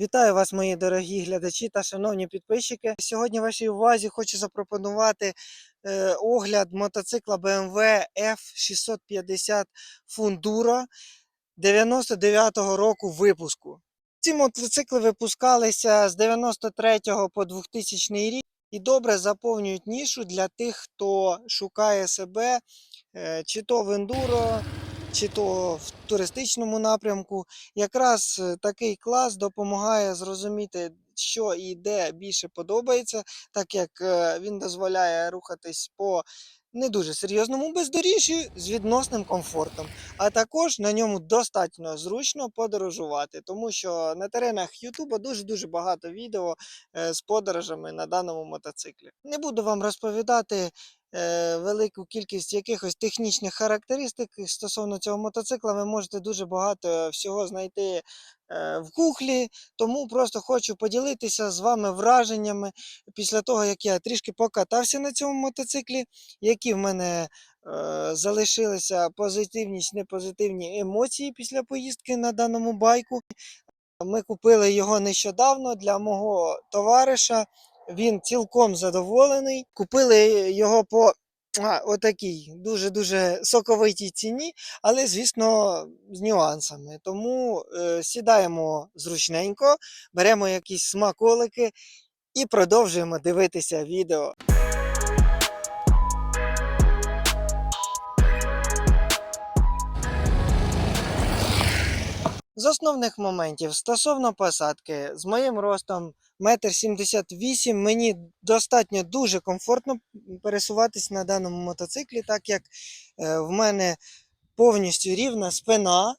Вітаю вас, мої дорогі глядачі та шановні підписчики. Сьогодні вашій увазі хочу запропонувати е, огляд мотоцикла BMW F650 Funduro 99-го року випуску. Ці мотоцикли випускалися з 93 по 2000 рік і добре заповнюють нішу для тих, хто шукає себе е, чи то в ендуро, чи то в туристичному напрямку. Якраз е, такий клас допомагає зрозуміти, що і де більше подобається, так як е, він дозволяє рухатись по не дуже серйозному бездоріжжю з відносним комфортом. А також на ньому достатньо зручно подорожувати, тому що на теренах Ютуба дуже-дуже багато відео е, з подорожами на даному мотоциклі. Не буду вам розповідати велику кількість якихось технічних характеристик стосовно цього мотоцикла. Ви можете дуже багато всього знайти е, в гуглі, тому просто хочу поділитися з вами враженнями після того, як я трішки покатався на цьому мотоциклі, які в мене е, залишилися позитивні чи непозитивні емоції після поїздки на даному байку. Ми купили його нещодавно для мого товариша. Він цілком задоволений. Купили його по а, отакій дуже-дуже соковитій ціні, але, звісно, з нюансами. Тому е, сідаємо зручненько, беремо якісь смаколики і продовжуємо дивитися відео. З основних моментів стосовно посадки, з моїм ростом 1,78 вісім. мені достатньо дуже комфортно пересуватись на даному мотоциклі, так як е, в мене повністю рівна спина,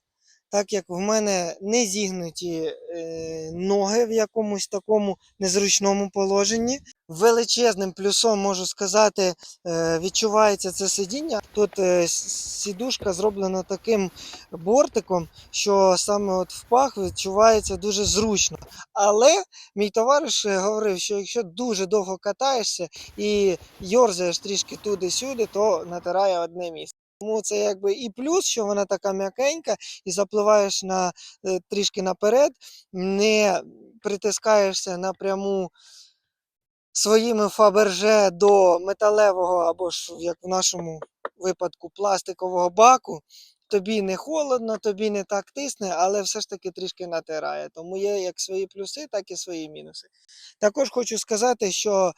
так як в мене не зігнуті е, ноги в якомусь такому незручному положенні. Величезним плюсом можу сказати, е, відчувається це сидіння. Тут е, сідушка зроблена таким бортиком, що саме от в пах відчувається дуже зручно. Але мій товариш говорив, що якщо дуже довго катаєшся і йорзаєш трішки туди-сюди, то натирає одне місце. Тому це якби і плюс, що вона така м'якенька, і запливаєш на е, трішки наперед, не притискаєшся напряму своїми фаберже до металевого або ж, як в нашому випадку, пластикового баку. Тобі не холодно, тобі не так тисне, але все ж таки трішки натирає. Тому є як свої плюси, так і свої мінуси. Також хочу сказати, що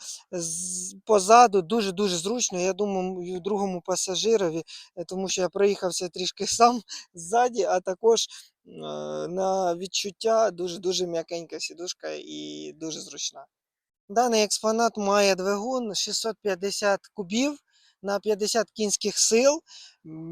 позаду дуже-дуже зручно. Я думаю, другому пасажирові, е, тому що я проїхався трішки сам ззаді, а також е, на відчуття дуже-дуже м'якенька сідушка і дуже зручна. Даний експонат має двигун 650 кубів на 50 кінських сил.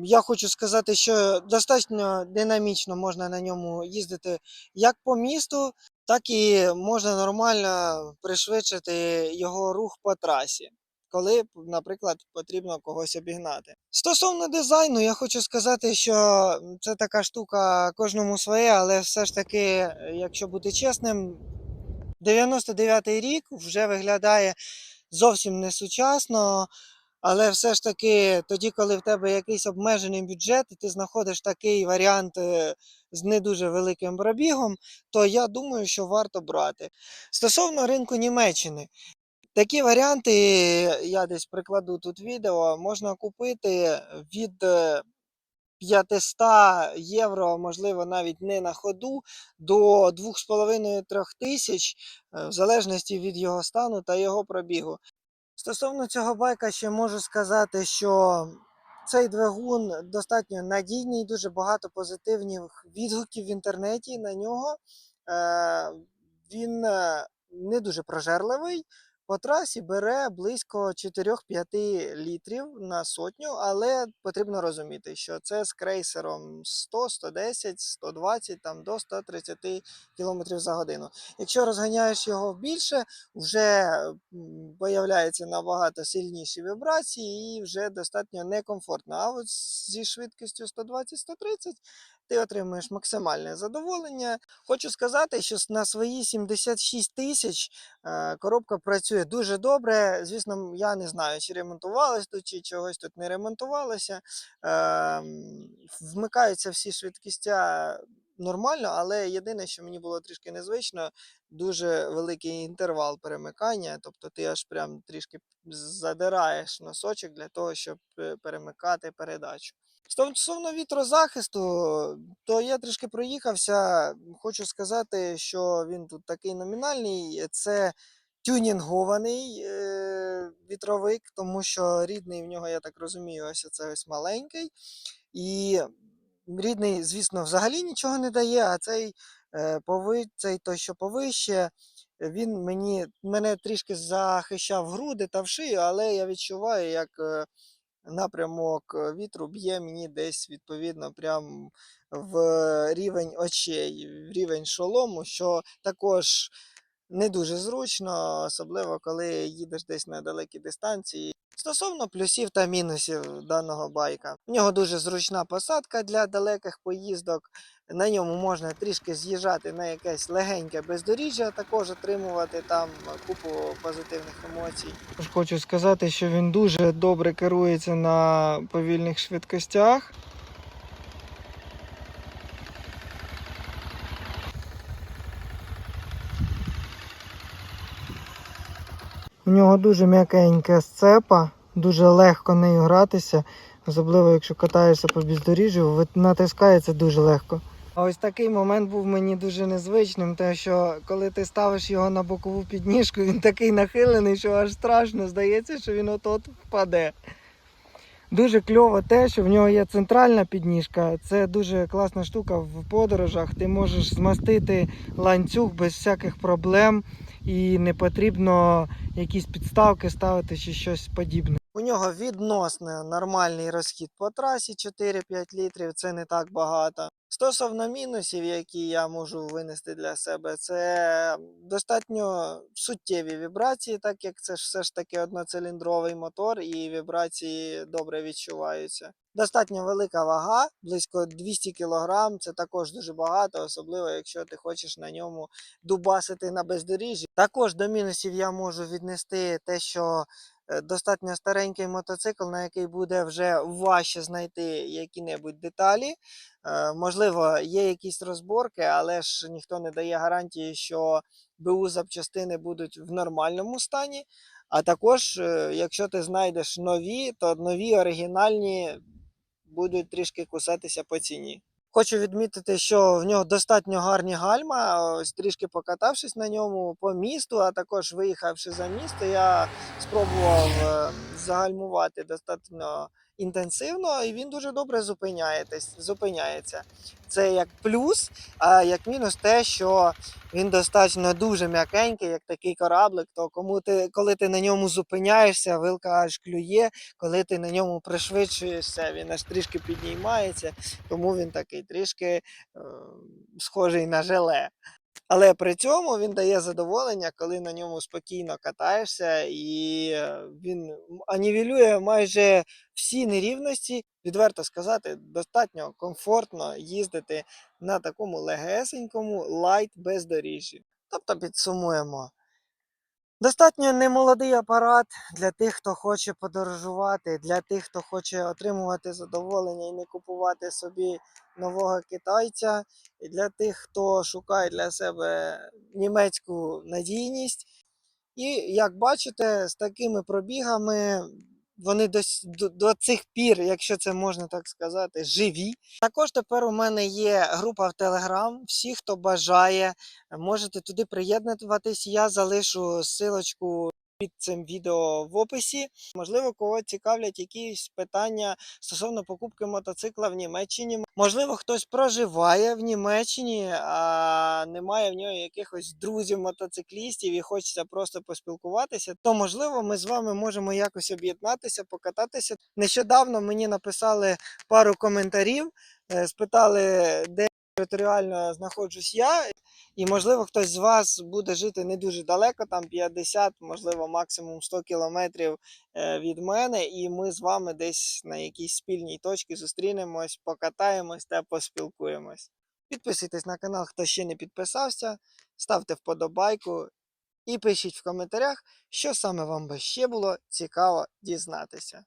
Я хочу сказати, що достатньо динамічно можна на ньому їздити як по місту, так і можна нормально пришвидшити його рух по трасі, коли, наприклад, потрібно когось обігнати. Стосовно дизайну, я хочу сказати, що це така штука кожному своє, але все ж таки, е, якщо бути чесним, 99-й рік вже виглядає зовсім не сучасно, але все ж таки, тоді, коли в тебе якийсь обмежений бюджет, і ти знаходиш такий варіант е, з не дуже великим пробігом, то я думаю, що варто брати. Стосовно ринку Німеччини, такі варіанти, я десь прикладу тут відео, можна купити від е, 500 євро, можливо, навіть не на ходу, до 2,5-3 тисяч, е, в залежності від його стану та його пробігу. Стосовно цього байка ще можу сказати, що цей двигун достатньо надійний, дуже багато позитивних відгуків в інтернеті на нього. Е, Він е, не дуже прожерливий. По трасі бере близько 4-5 літрів на сотню, але потрібно розуміти, що це з крейсером 100, 110, 120 там, до 130 км за годину. Якщо розганяєш його більше, вже появляються набагато сильніші вібрації і вже достатньо некомфортно. А от зі швидкістю 120-130 ти отримуєш максимальне задоволення. Хочу сказати, що на свої 76 тисяч е, коробка працює дуже добре. Звісно, я не знаю, чи ремонтувалось тут, чи чогось тут не ремонтувалося. Ем, Вмикаються всі швидкістя нормально, але єдине, що мені було трішки незвично, дуже великий інтервал перемикання. Тобто ти аж прям трішки задираєш носочок для того, щоб е, перемикати передачу. Стосовно вітрозахисту, то я трішки проїхався. Хочу сказати, що він тут такий номінальний. Це тюнінгований е, вітровик, тому що рідний в нього, я так розумію, ось це ось маленький. І рідний, звісно, взагалі нічого не дає, а цей, цей той, що повище, він мені, мене трішки захищав груди та в шию, але я відчуваю, як е, напрямок е, вітру б'є мені десь відповідно прям в рівень очей, в рівень шолому, що також не дуже зручно, особливо коли їдеш десь на далекі дистанції. Стосовно плюсів та мінусів даного байка. В нього дуже зручна посадка для далеких поїздок. На ньому можна трішки з'їжджати на якесь легеньке бездоріжжя, також отримувати там купу позитивних емоцій. Хочу сказати, що він дуже добре керується на повільних швидкостях. У нього дуже м'якенька сцепа, дуже легко нею гратися, особливо якщо катаєшся по бездоріжжю, натискається дуже легко. А ось такий момент був мені дуже незвичним, те, що коли ти ставиш його на бокову підніжку, він такий нахилений, що аж страшно здається, що він от-от впаде. Дуже кльово те, що в нього є центральна підніжка. Це дуже класна штука в подорожах. Ти можеш змастити ланцюг без всяких проблем і не потрібно якісь підставки ставити чи щось подібне. У нього відносно нормальний розхід по трасі 4-5 літрів, це не так багато. Стосовно мінусів, які я можу винести для себе, це достатньо суттєві вібрації, так як це ж все ж таки одноциліндровий мотор, і вібрації добре відчуваються. Достатньо велика вага, близько 200 кг, це також дуже багато, особливо якщо ти хочеш на ньому дубасити на бездоріжжі. Також до мінусів я можу віднести те, що достатньо старенький мотоцикл, на який буде вже важче знайти які-небудь деталі. Е, Можливо, є якісь розборки, але ж ніхто не дає гарантії, що БУ запчастини будуть в нормальному стані. А також, е, якщо ти знайдеш нові, то нові оригінальні будуть трішки кусатися по ціні. Хочу відмітити, що в нього достатньо гарні гальма. Ось трішки покатавшись на ньому по місту, а також виїхавши за місто, я спробував е, загальмувати достатньо інтенсивно, і він дуже добре зупиняється. Це як плюс, а як мінус те, що він достатньо дуже м'якенький, як такий кораблик. То кому ти, коли ти на ньому зупиняєшся, вилка аж клює, коли ти на ньому пришвидшуєшся, він аж трішки піднімається, тому він такий трішки е, схожий на желе. Але при цьому він дає задоволення, коли на ньому спокійно катаєшся, і е, він анівелює майже всі нерівності. Відверто сказати, достатньо комфортно їздити на такому легесенькому лайт бездоріжжі. Тобто підсумуємо. Достатньо немолодий апарат для тих, хто хоче подорожувати, для тих, хто хоче отримувати задоволення і не купувати собі нового китайця, і для тих, хто шукає для себе німецьку надійність. І як бачите, з такими пробігами вони до, до, до цих пір, якщо це можна так сказати, живі. Також тепер у мене є група в Телеграм. Всі, хто бажає, можете туди приєднуватись. Я залишу силочку під цим відео в описі. Можливо, кого цікавлять якісь питання стосовно покупки мотоцикла в Німеччині. Можливо, хтось проживає в Німеччині, а немає в нього якихось друзів мотоциклістів і хочеться просто поспілкуватися. То можливо, ми з вами можемо якось об'єднатися, покататися. Нещодавно мені написали пару коментарів, е, спитали, де територіально знаходжусь я. І, можливо, хтось з вас буде жити не дуже далеко, там 50, можливо, максимум 100 кілометрів е, від мене, і ми з вами десь на якійсь спільній точці зустрінемось, покатаємось та поспілкуємось. Підписуйтесь на канал, хто ще не підписався, ставте вподобайку і пишіть в коментарях, що саме вам би ще було цікаво дізнатися.